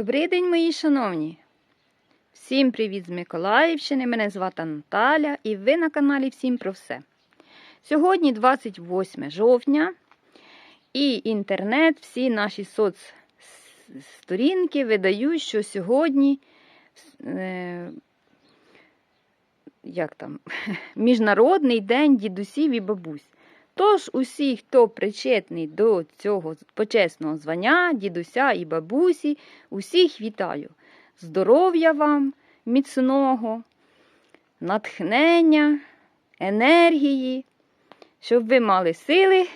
Добрий день, мої шановні! Всім привіт з Миколаївщини! Мене звати Наталя і ви на каналі Всім про все. Сьогодні 28 жовтня, і інтернет, всі наші соцсторінки видають, що сьогодні е, як там, Міжнародний день дідусів і бабусь. Тож усі, хто причетний до цього почесного звання, дідуся і бабусі, усіх вітаю. Здоров'я вам, міцного, натхнення, енергії, щоб ви мали сили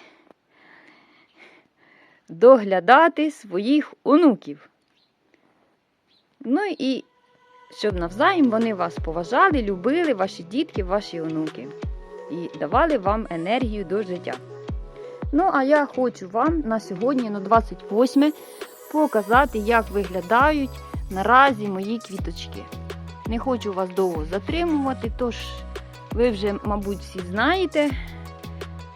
доглядати своїх онуків. Ну і щоб навзаєм вони вас поважали, любили, ваші дітки, ваші онуки і давали вам енергію до життя. Ну, а я хочу вам на сьогодні, на 28, показати, як виглядають наразі мої квіточки. Не хочу вас довго затримувати, тож ви вже, мабуть, всі знаєте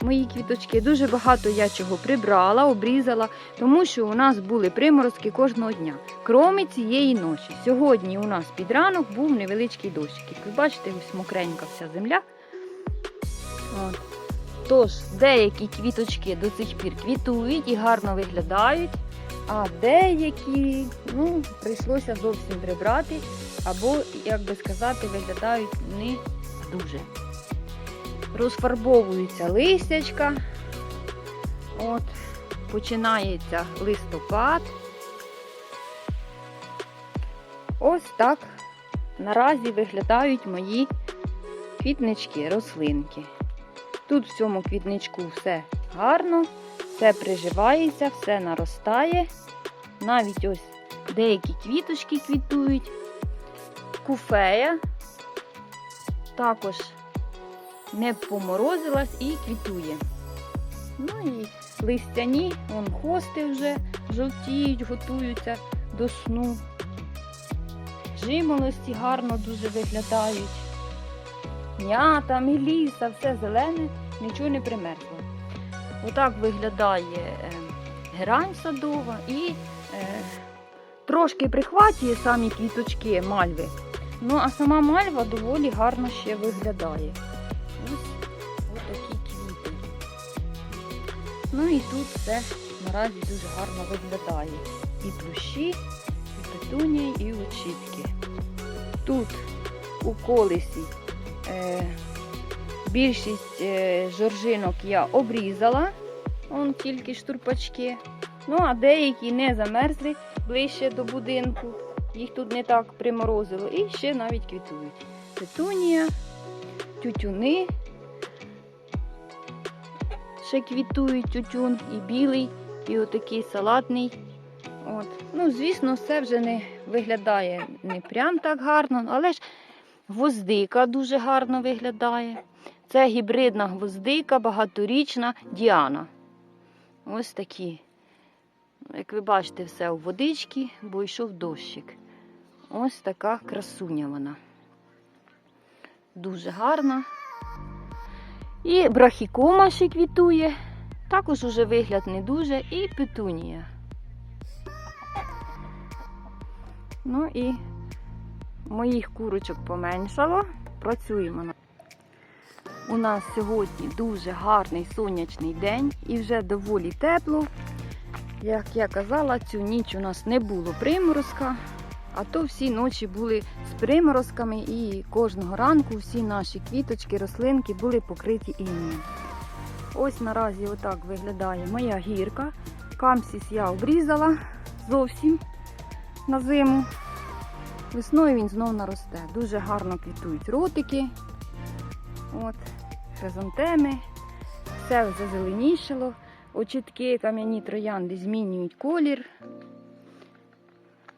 мої квіточки. Дуже багато я чого прибрала, обрізала, тому що у нас були приморозки кожного дня. Кроме цієї ночі. Сьогодні у нас під ранок був невеличкий дощик. Ви бачите, ось мокренька вся земля. Тож, деякі квіточки до цих пір квітують і гарно виглядають, а деякі ну, прийшлося зовсім прибрати, або, як би сказати, виглядають не дуже. Розфарбовуються листячка. От, починається листопад. Ось так наразі виглядають мої квітнички, рослинки. Тут в цьому квітничку все гарно, все приживається, все наростає. Навіть ось деякі квіточки квітують. Куфея також не поморозилась і квітує. Ну і листяні, вон хости вже жовтіють, готуються до сну. Жимолості гарно дуже виглядають м'ята, меліса, все зелене, нічого не примерзло. Отак виглядає е, герань садова і е, трошки прихватує самі квіточки мальви. Ну, а сама мальва доволі гарно ще виглядає. Ось отакі квіти. Ну і тут все наразі дуже гарно виглядає. І плющі, і петунії, і очітки. Тут у колесі більшість е, жоржинок я обрізала, он тільки штурпачки. Ну, а деякі не замерзли ближче до будинку. Їх тут не так приморозило. І ще навіть квітують. Петунія, тютюни. Ще квітують тютюн і білий, і отакий салатний. От. Ну, Звісно, все вже не виглядає не прям так гарно, але ж Гвоздика дуже гарно виглядає. Це гібридна гвоздика, багаторічна Діана. Ось такі. Як ви бачите, все у водичці, бо йшов дощик. Ось така красуня вона. Дуже гарна. І брахікома ще квітує. Також уже вигляд не дуже. І петунія. Ну і Моїх курочок поменшало. Працюємо. У нас сьогодні дуже гарний сонячний день і вже доволі тепло. Як я казала, цю ніч у нас не було приморозка, а то всі ночі були з приморозками і кожного ранку всі наші квіточки, рослинки були покриті інею. Ось наразі отак виглядає моя гірка. Камсіс я обрізала зовсім на зиму. Весною він знов наросте. Дуже гарно квітують ротики, от, хризантеми, все зазеленішало. Очітки, кам'яні троянди змінюють колір,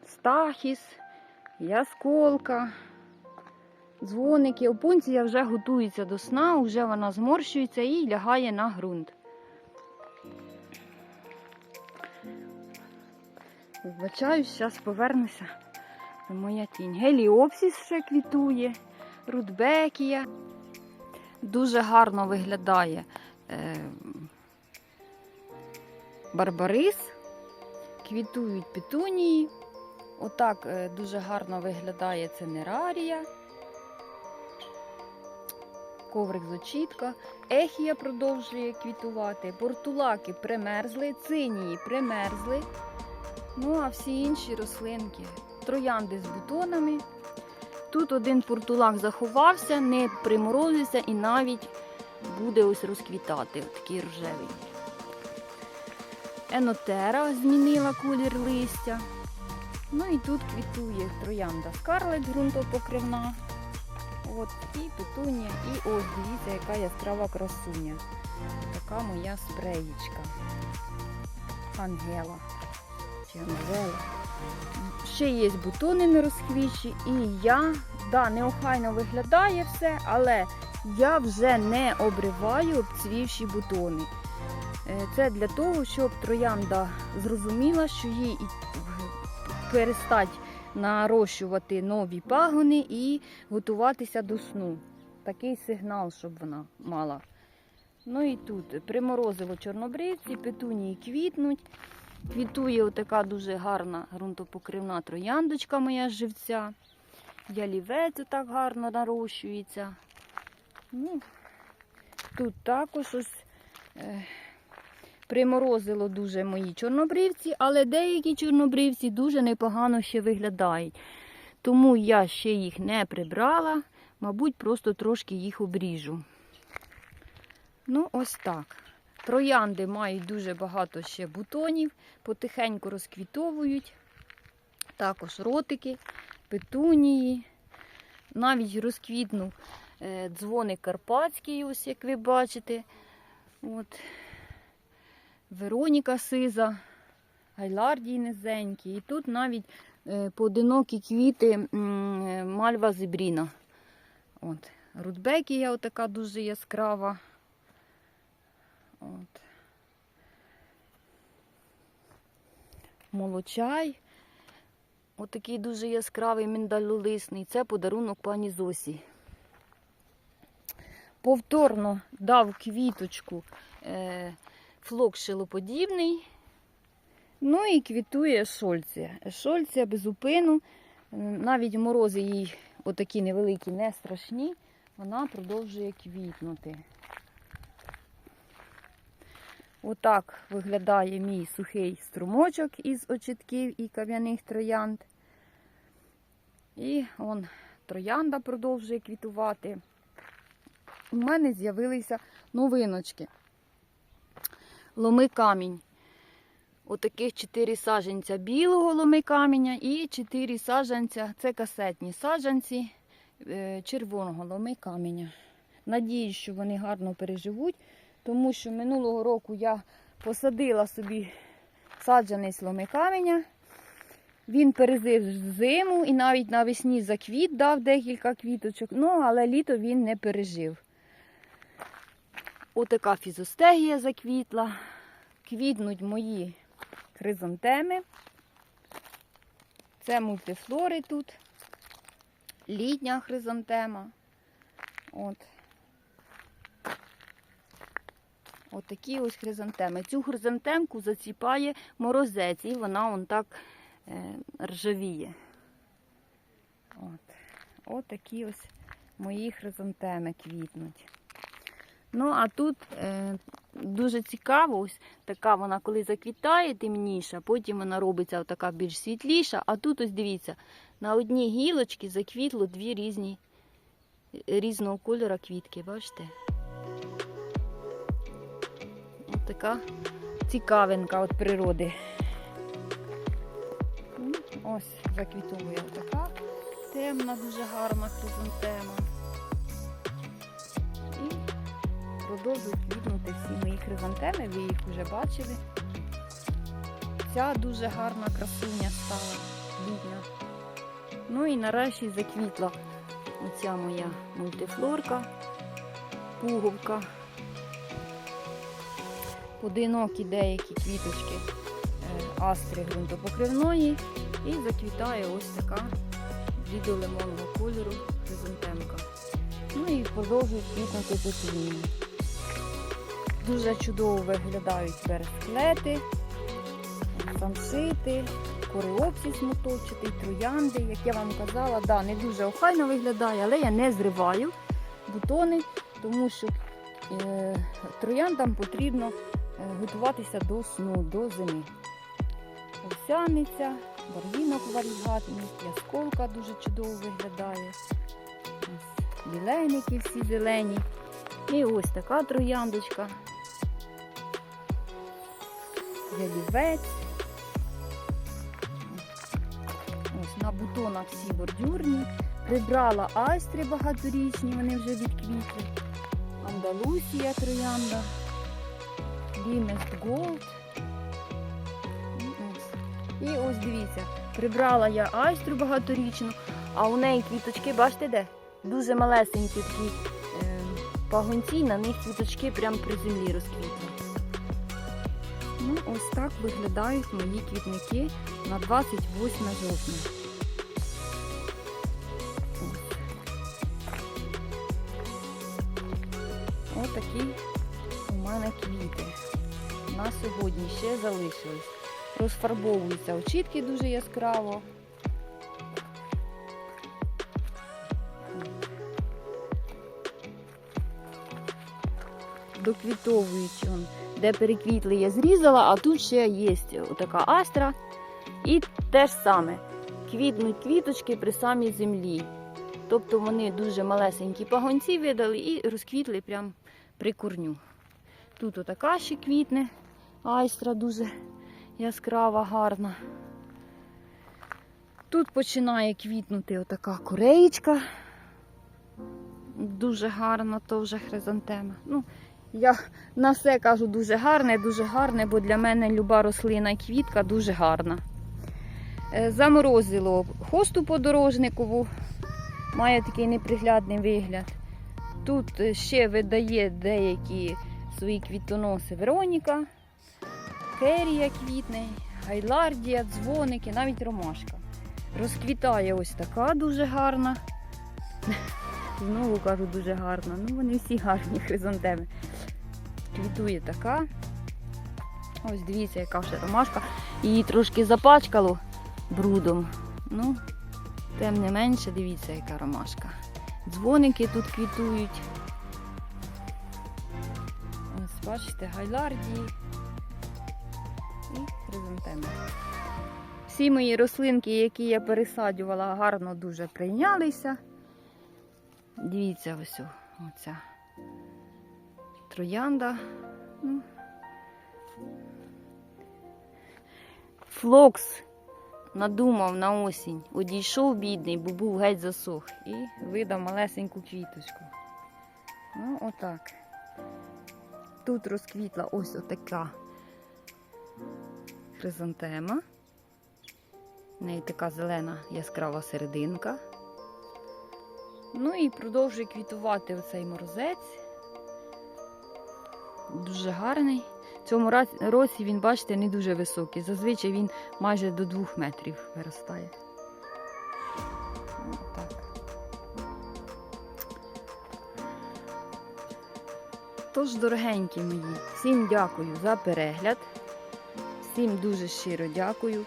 стахіс, ясколка, дзвоники. Опунція вже готується до сна, вже вона зморщується і лягає на ґрунт. Вибачаюсь, зараз повернуся. Моя тінь. Геліопсіс ще квітує, рудбекія. Дуже гарно виглядає е, барбарис, квітують петунії. Отак е, дуже гарно виглядає цинерарія. Коврик з очітка. Ехія продовжує квітувати. Портулаки примерзли, цинії примерзли. Ну, а всі інші рослинки. Троянди з бутонами. Тут один портулак заховався, не приморозився і навіть буде ось розквітати, такий рожевий. Енотера змінила колір листя. Ну і тут квітує троянда скарлет ґрунтопокривна. От, і петунія, і ось дивіться, яка яскрава красуня. Така моя спреєчка. Ангела. Чи Ангела. Ще є бутони не розквічі, і я, да, неохайно виглядає все, але я вже не обриваю обцвівші бутони. Е, Це для того, щоб троянда зрозуміла, що їй перестать нарощувати нові пагони і готуватися до сну. Такий сигнал, щоб вона мала. Ну і тут приморозиво чорнобривці, петунії квітнуть. Квітує отака дуже гарна ґрунтопокривна трояндочка моя живця. Ялівець отак гарно нарощується. Ну, тут також ось е, приморозило дуже мої чорнобривці, але деякі чорнобривці дуже непогано ще виглядають. Тому я ще їх не прибрала, мабуть, просто трошки їх обріжу. Ну, ось так. Троянди мають дуже багато ще бутонів, потихеньку розквітовують. Також ротики, петунії. Навіть розквітнув е, дзвоник карпатський, ось як ви бачите. От. Вероніка сиза, гайлардій низенький. І тут навіть е, поодинокі квіти е, мальва зебріна. От. Рудбекія отака дуже яскрава. От. Молочай. Отакий дуже яскравий миндалолисний. Це подарунок пані Зосі. Повторно дав квіточку е, флок шилоподібний. Ну і квітує ешольція. Ешольція без упину. Навіть морози їй отакі невеликі, не страшні. Вона продовжує квітнути. Отак виглядає мій сухий струмочок із очітків і кам'яних троянд. І он троянда продовжує квітувати. У мене з'явилися новиночки. Ломи камінь. Отаких 4 саджанця білого ломи каменя і 4 саджанця, це касетні саджанці е, червоного ломи каменя. Надіюсь, що вони гарно переживуть, тому що минулого року я посадила собі саджанець ломи каменя. Він перезив зиму і навіть навесні заквіт дав декілька квіточок, ну але літо він не пережив. Отака фізостегія заквітла. Квітнуть мої хризантеми. Це мультифлори тут. Літня хризантема. От. От такі ось хризантеми. Цю хризантемку заціпає морозець, і вона он так е, ржавіє. От. От такі ось мої хризантеми квітнуть. Ну, а тут е, дуже цікаво, ось така вона, коли заквітає, темніша, потім вона робиться така більш світліша. А тут ось дивіться, на одній гілочці заквітло дві різні, різного кольору квітки, бачите? Така цікавинка від природи. Ну, Ось заквітовує така темна, дуже гарна хризантема. І продовжують квітнути всі мої хризантеми, ви їх вже бачили. Ця дуже гарна красуня стала літня. Ну і нарешті заквітла оця моя мультифлорка, пуговка. Одинокі деякі квіточки е, астри ґрунтопокривної і заквітає ось така блідо-лимонного кольору хризантемка. Ну і продовжують квітнути петунії. Дуже чудово виглядають бересклети, самшити, кореопсис моточатий, троянди, як я вам казала, да, не дуже охайно виглядає, але я не зриваю бутони, тому що е, трояндам потрібно готуватися до сну, до зими. Овсяниця, барвінок варігатний, ясколка дуже чудово виглядає. Ось Біленики всі зелені. І ось така трояндочка. Ялівець. Ось на бутонах всі бордюрні. Прибрала айстри багаторічні, вони вже відквітли. Андалусія троянда. Лімест Голд. І ось дивіться, прибрала я айстру багаторічну, а у неї квіточки, бачите де? Дуже малесенькі такі е, пагонці, на них квіточки прямо при землі розквітли. Ну, ось так виглядають мої квітники на 28 жовтня. Сьогодні ще залишились. Розфарбовуються очітки дуже яскраво. Доквітовують, де переквітли, я зрізала, а тут ще є така астра. І те ж саме. Квітнуть квіточки при самій землі. Тобто вони дуже малесенькі пагонці видали і розквітли прямо при корню. Тут отака ще квітне, айстра дуже яскрава, гарна. Тут починає квітнути отака кореєчка. Дуже гарна, то вже хризантема. Ну, я на все кажу дуже гарне, дуже гарне, бо для мене люба рослина і квітка дуже гарна. Е, Заморозило хосту подорожникову, має такий неприглядний вигляд. Тут ще видає деякі свої квітоноси Вероніка, керія квітне, гайлардія, дзвоники, навіть ромашка. Розквітає ось така дуже гарна. Знову кажу дуже гарна. Ну вони всі гарні хризантеми. Квітує така. Ось дивіться, яка вже ромашка. Її трошки запачкало брудом. Ну, тим не менше, дивіться, яка ромашка. Дзвоники тут квітують. Ось, бачите, гайлардії і хризантеми. Всі мої рослинки, які я пересаджувала, гарно дуже прийнялися. Дивіться ось оця троянда. Ну. Флокс надумав на осінь. Одійшов бідний, бо був геть засох. І видав малесеньку квіточку. Ну, отак. Тут розквітла ось отака хризантема. В неї така зелена яскрава серединка. Ну і продовжує квітувати оцей морозець. Дуже гарний. В цьому році він, бачите, не дуже високий. Зазвичай він майже до двох метрів виростає. Ну, так. Тож, дорогенькі мої, всім дякую за перегляд. Всім дуже щиро дякую,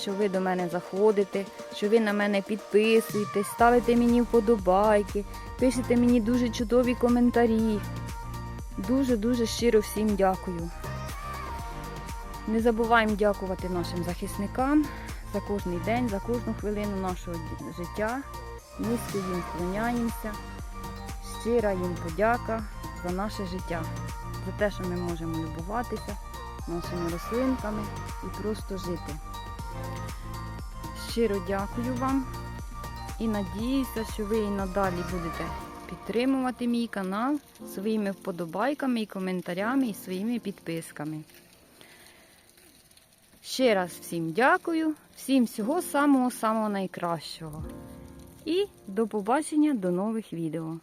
що ви до мене заходите, що ви на мене підписуєтесь, ставите мені вподобайки, пишете мені дуже чудові коментарі. Дуже-дуже щиро всім дякую. Не забуваємо дякувати нашим захисникам за кожний день, за кожну хвилину нашого життя. Низько їм вклоняємося. Щира їм подяка за наше життя, за те, що ми можемо любуватися нашими рослинками і просто жити. Щиро дякую вам і надіюся, що ви і надалі будете підтримувати мій канал своїми вподобайками і коментарями і своїми підписками. Ще раз всім дякую, всім всього самого-самого найкращого. І до побачення до нових відео.